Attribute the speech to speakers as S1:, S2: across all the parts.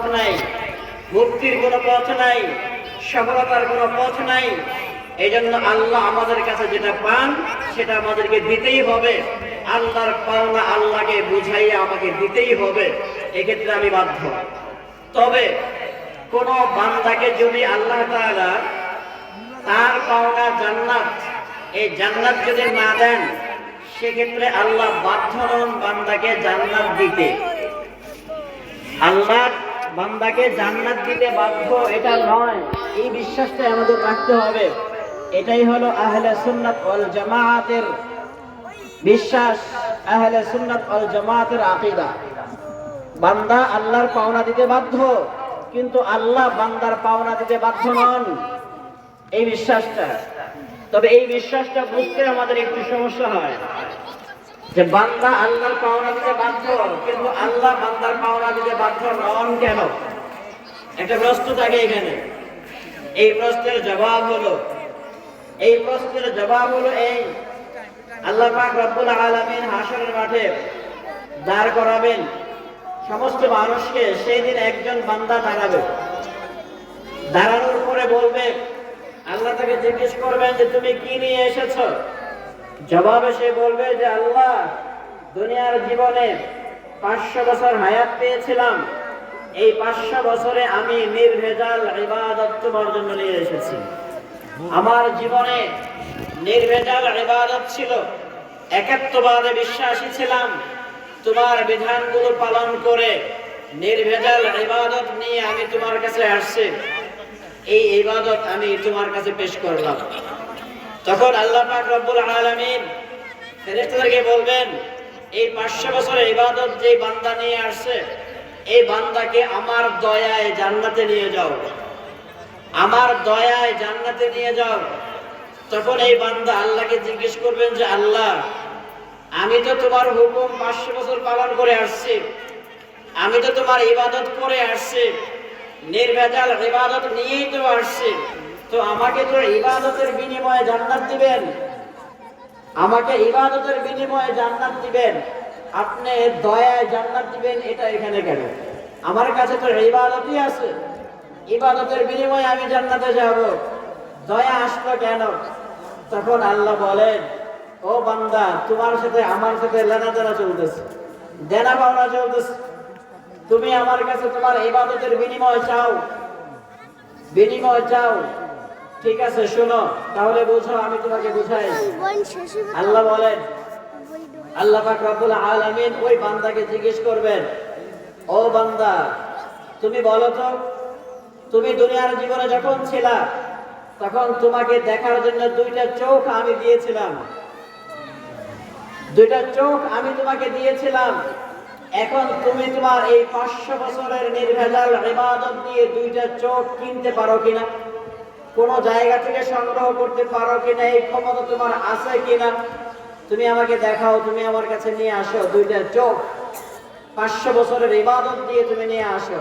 S1: পথ নাই। মুক্তির কোনো পথ নাই, সফলতার কোনো পথ নাই। এই জন্য আল্লাহ আমাদের কাছে যেটা পান, সেটা আমাদেরকে দিতেই হবে। আল্লাহর পাওনা আল্লাহকে বুঝাইয়া আমাকে দিতেই হবে। এক্ষেত্রে আমি বাধ্য। তবে কোন বান্দাকে যদি আল্লাহ তার পাওনা জান্নাত, এই জান্নাত যদি না দেন, সেক্ষেত্রে আল্লাহ বাধ্য নন বান্দাকে জান্নাত দিতে। আল্লাহ বান্দাকে জান্নাত দিতে বাধ্য, এটা নয়। এই বিশ্বাসটা আমাদের রাখতে হবে। এটাই হলো আহলে সুন্নাত ওয়াল জামাআতের বিশ্বাস, আহলে সুন্নাত ওয়াল জামাআতের আকীদা। বান্দা আল্লাহর পাওনা দিতে বাধ্য, কিন্তু আল্লাহ বান্দার পাওনা দিতে বাধ্য নন। এই বিশ্বাসটা। তবে এই বিশ্বাসটা বুঝতে আমাদের একটু সমস্যা হয়। যে বান্দা আল্লাহর পাওনা দিতে বাধ্য, কিন্তু আল্লাহ বান্দার কেন? একটা প্রশ্ন থাকে এখানে। এই প্রশ্নের জবাব হলো, এই প্রশ্নের জবাব হলো এই, আল্লাহ পাক রব্বুল হাসরের মাঠে দাঁড় করাবেন। সমস্ত মানুষকে সেই দিন একজন বান্দা দাঁড়াবে। দাঁড়ানোর পরে বলবে, আল্লাহ তাকে জিজ্ঞেস করবেন যে, তুমি কি নিয়ে এসেছ? জবাবে সে বলবে যে, আল্লাহ, দুনিয়ার জীবনে পাঁচশো বছর হায়াত পেয়েছিলাম। এই পাঁচশো বছরে আমি নির্ভেজাল ইবাদত তোমার জন্য নিয়ে এসেছি। আমার জীবনে নির্ভেজাল ইবাদত ছিল। একাত্মবাদে বিশ্বাসী ছিলাম। তোমার বিধানগুলো পালন করে নির্ভেজাল ইবাদত নিয়ে আমি তোমার কাছে আসছি। এই ইবাদত আমি তোমার কাছে পেশ করলাম। তখন আল্লাহ পাক রব্বুল আলামিন ফেরেশতাদেরকে বলবেন এই 500 বছরের ইবাদত যে বান্দা নিয়ে আসছে, এই বান্দাকে আমার দয়ায় জান্নাতে নিয়ে যাও। আমার দয়ায় জান্নাতে নিয়ে যাও। তখন এই বান্দা আল্লাহকে জিজ্ঞেস করবেন যে, আল্লাহ, আমি তো তোমার হুকুম পাঁচশো বছর পালন করে আসছি। আমি তো তোমার ইবাদত করে আসছি। নির্ভেজাল ইবাদত নিয়েই তো আসছি। তো আমাকে তো ইবাদতের বিনিময়ে জান্নাত দিবেন। আমাকে ইবাদতের বিনিময়ে জান্নাত দিবেন। আপনি দয়ায় জান্নাত দিবেন, এটা এখানে কেন আমার কাছে তো ইবাদতই আছে। ইবাদতের বিনিময়ে আমি জান্নাতে যাব। দয়া আসলো কেন? তখন আল্লাহ বলেন, ও বান্দা, তোমার সাথে আমার সাথে লেনা দেনা চলতেছে দেনা পাওনা চলতেছে। তুমি আমার কাছে তোমার ইবাদতের বিনিময় চাও। বিনিময় চাও। ঠিক আছে শোনো তাহলে বুঝো আমি তোমাকে বুঝাই। আল্লাহ বলেন আল্লাহ পাক রব্বুল আলামিন ওই বান্দাকে জিজ্ঞেস করবেন ও বান্দা তুমি বলো তো তুমি দুনিয়ার জীবনে যখন ছিলা তখন তোমাকে দেখার জন্য দুইটা চোখ আমি দিয়েছিলাম। দুইটা চোখ আমি তোমাকে দিয়েছিলাম। এখন তুমি তোমার এই পাঁচশো বছরের নির্ভেজাল ইবাদত দিয়ে দুইটা চোখ কিনতে পারো কিনা? কোন জায়গা থেকে সংগ্রহ করতে পারো কিনা, এই ক্ষমতা তোমার আছে কিনা, তুমি আমাকে দেখাও, তুমি আমার কাছে নিয়ে আসো, দুইটা চোখ, পাঁচশো বছরের ইবাদত দিয়ে তুমি নিয়ে আসো।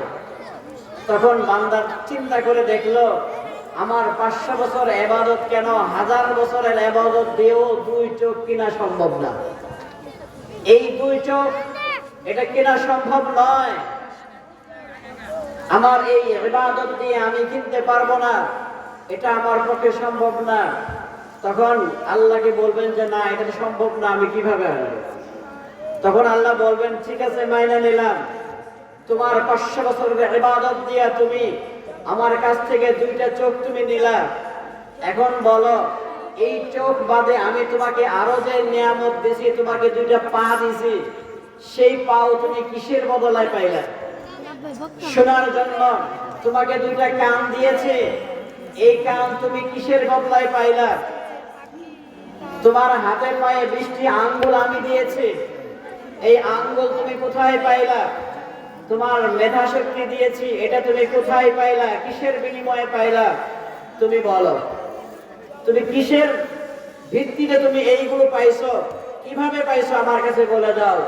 S1: তখন বান্দা চিন্তা করে দেখল, আমার পাঁচশো বছর এবাদত কেন, হাজার বছরের এবাদত দিয়েও দুই চোখ কিনা সম্ভব না। এই দুই চোখ, এটা কেনা সম্ভব নয়। আমার এই ইবাদত দিয়ে আমি কিনতে পারব না। এটা আমার পক্ষে সম্ভব না। তখন আল্লাহকে বলবেন যে না এটা সম্ভব না আমি কীভাবে আনব তখন আল্লাহ বলবেন ঠিক আছে মাইনা নিলাম। তোমার পাঁচশো বছরের ইবাদত দিয়া তুমি আমার কাছ থেকে দুইটা চোখ তুমি নিলা। এখন বলো এই চোখ বাদে আমি তোমাকে আরও যে নিয়ামত দিছি তোমাকে দুইটা পা দিছি সেই পাও তুমি কিসের বদলায় পাইলা? শোনার জন্য তোমাকে দুইটা কান দিয়েছে। এই কান তুমি কিসের বদলায় পাইলা? তোমার হাতে পায়ে বৃষ্টি আঙ্গুল আমি দিয়েছি। এই আঙ্গুল তুমি কোথায় পাইলা? তোমার মেধা শক্তি দিয়েছি, এটা তুমি কোথায় পাইলা? কিসের বিনিময়ে পাইলা? তুমি বলো। তুমি কিসের ভিত্তিতে তুমি এইগুলো পাইছো? কীভাবে পাইছো? আমার কাছে বলে দাও।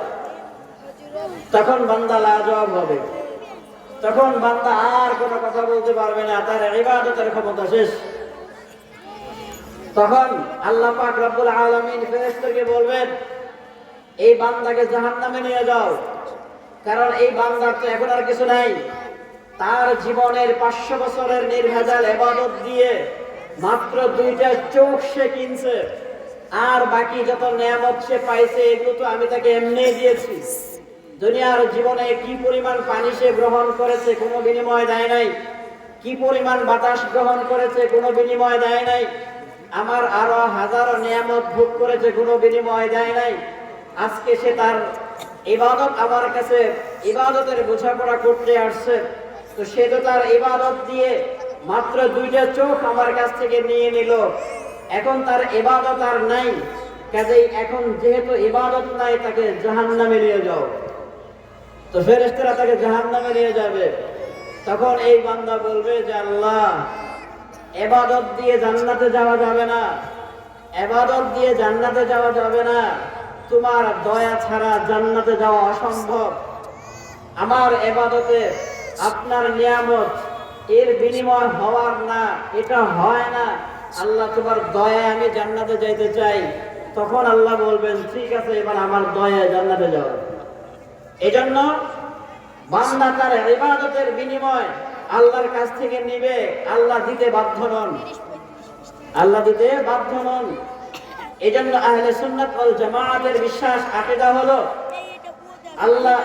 S1: তখন বান্দা লাজবাব হবে। তখন বান্দা আর কোনো কথা বলতে পারবে না, তার ইবাদতের ক্ষমতা শেষ। তখন আল্লাহ পাক রব্বুল আলামিন ফেরেশতাকে বলবেন, এই বান্দাকে জাহান্নামে নিয়ে যাও। কারণ এই বান্দার তো এখন আর কিছু নাই। তার জীবনের পাঁচশো বছরের নির্ভেজাল এবাদত দিয়ে মাত্র দুইটা চোখ সে কিনছে। আর বাকি যত নিয়ামত সে পাইছে, এগুলো তো আমি তাকে এমনি দিয়েছি। দুনিয়ার জীবনে কি পরিমাণ পানি সে গ্রহণ করেছে কোনো বিনিময় দেয় নাই। কি পরিমাণ বাতাস গ্রহণ করেছে কোনো বিনিময় দেয় নাই। আমার আরও হাজারো নিয়ামত ভোগ করেছে কোনো বিনিময় দেয় নাই। আজকে সে তার ইবাদত আমার কাছে ইবাদতের বোঝাপড়া করতে আসছে। তো সে তো তার ইবাদত দিয়ে মাত্র দুইটা চোখ আমার কাছ থেকে নিয়ে নিল। এখন তার ইবাদত আর নাই। কাজেই এখন যেহেতু ইবাদত নাই, তাকে জাহান্নামে নিয়ে যাও। তো ফেরেশতারা তাকে জাহান্নামে নিয়ে যাবে। তখন এই বান্দা বলবে যে, আল্লাহ, এবাদত দিয়ে জান্নাতে যাওয়া যাবে না। এবাদত দিয়ে জান্নাতে যাওয়া যাবে না। তোমার দয়া ছাড়া জান্নাতে যাওয়া অসম্ভব। আমার এবাদতে আপনার নিয়ামত, এর বিনিময় হওয়ার না, এটা হয় না। আল্লাহ, তোমার দয়ায় আমি জান্নাতে যাইতে চাই। তখন আল্লাহ বলবেন, ঠিক আছে, এবার আমার দয়ায় জান্নাতে যাও। এজন্য বান্দা তার ইবাদতের বিনিময় আল্লাহর কাছ থেকে নিবে। আল্লাহ দিতে বাধ্য নন। আল্লাহ দিতে বাধ্য নন। এজন্য আহলে সুন্নাত ওয়াল জামাআতের বিশ্বাস আকীদা হলো, আল্লাহ,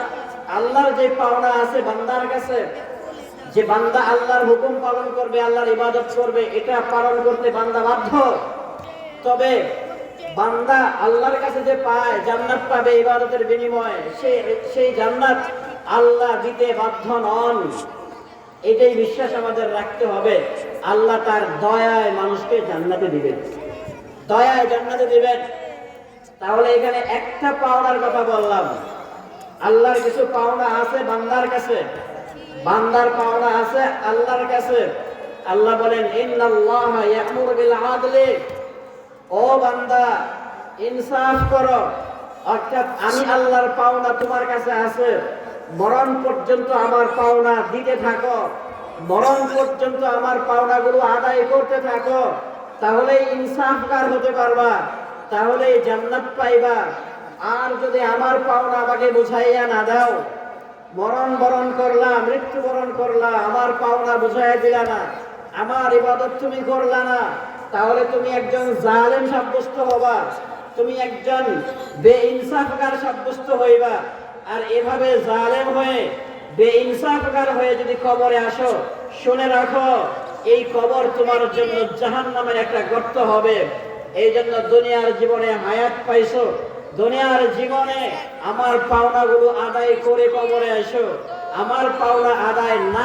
S1: আল্লাহর যে পাওনা আছে বান্দার কাছে, যে বান্দা আল্লাহর হুকুম পালন করবে, আল্লাহর ইবাদত করবে, এটা পালন করতে বান্দা বাধ্য। তবে বান্দা আল্লাহর কাছে যে পায়, জান্নাত পাবে ইবাদতের বিনিময়ে সেই জান্নাত আল্লাহ দিতে বাধ্য নন। এটাই বিশ্বাস আমাদের রাখতে হবে। আল্লাহ তার দয়ায় মানুষকে জান্নাতে দিবেন। দয়ায় জান্নাতে দিবেন। তাহলে এখানে একটা পাওনার কথা বললাম। আল্লাহর কিছু পাওনা আছে বান্দার কাছে? বান্দার পাওনা আছে আল্লাহর কাছে? আল্লাহ বলেন, ইন্নাল্লাহ ইয়ামুরু বিল আদলি। ও বান্দা, ইনসাফ করো। অর্থাৎ আমি আল্লাহর পাওনা তোমার কাছে আছে। মরণ পর্যন্ত আমার পাওনা দিতে থাকো। মরণ পর্যন্ত আমার পাওনাগুলো আদায় করতে থাকো। তাহলে ইনসাফকার হতে পারবা, তাহলে জান্নাত পাইবা। আর যদি আমার পাওনা আমাকে বুঝাইয়া না দাও, মরণ বরণ করলা, মৃত্যুবরণ করলা, আমার পাওনা বুঝাইয়া দিলা না, আমার ইবাদত তুমি করলা না। তাহলে তুমি একজন জালেম সাব্যস্ত হবা। তুমি একজন বেইনসাফকার সাব্যস্ত হইবা। আর এভাবে জালেম হয়ে বেইনসাফকার হয়ে যদি কবরে আসো, শুনে রাখো, এই কবর তোমার জন্য জাহান নামের একটা গর্ত হবে। এই জন্য দুনিয়ার জীবনে হায়াত পাইছো। দুনিয়ার জীবনে আমার পাওনাগুলো আদায় করে কবরে আসো। আমার পাওনা আদায় না